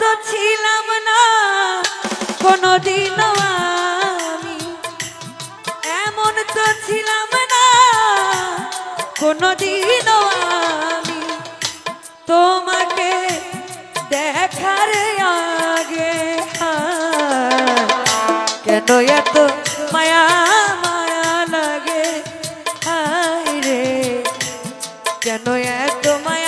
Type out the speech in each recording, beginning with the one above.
তো ছিলাম না। কোনোদিনও আমি এমন তো ছিলাম না। কোনোদিনও আমি তোমাকে দেখার আগে কেন এত মায়া মায়া লাগে? হায় রে, কেন এত মায়া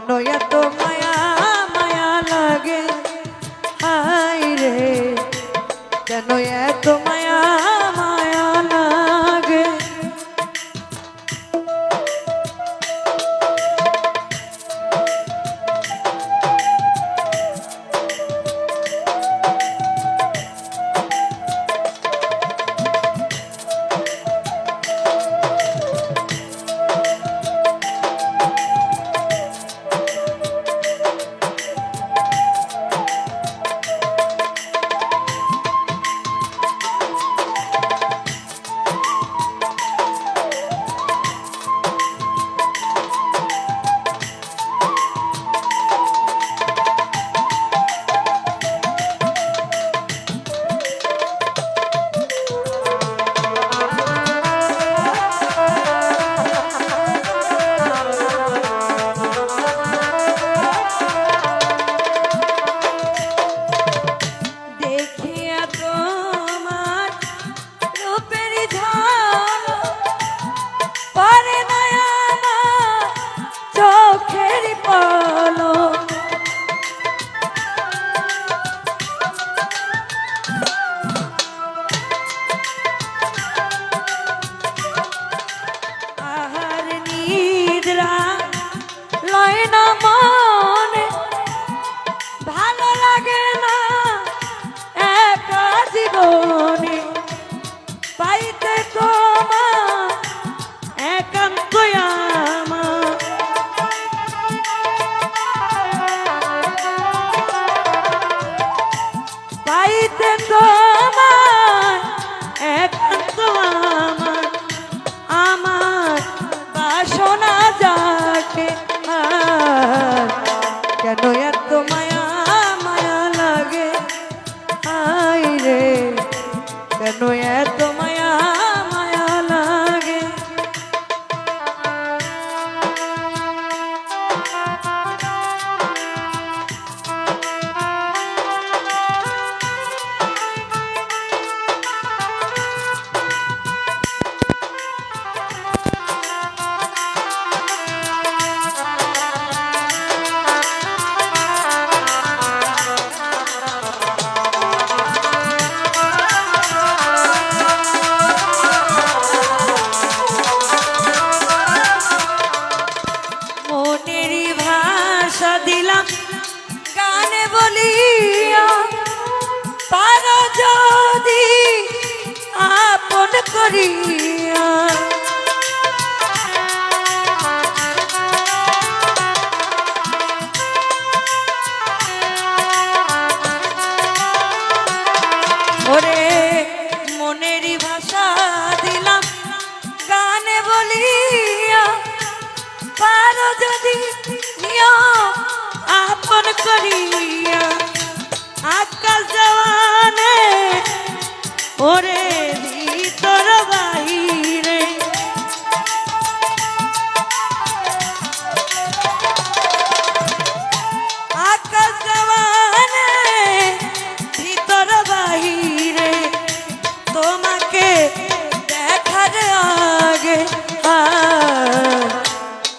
no don't করি।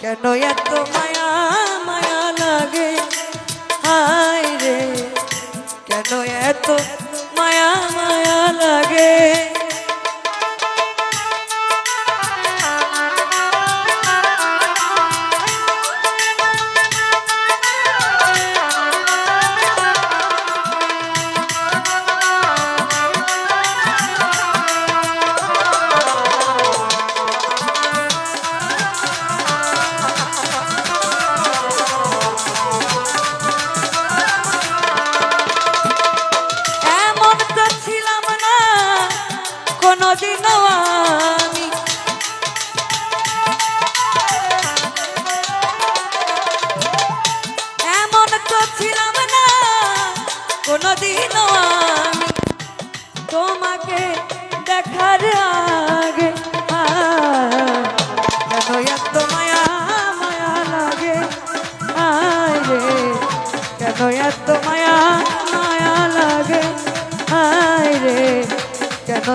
কেন এত কোনোদিন আমি। এমন তো ছিলাম তোমাকে দেখার আগে মায়া মায়া লাগে, আয় রে। কেন মায়া মায়া লাগে, আয় রে। কেন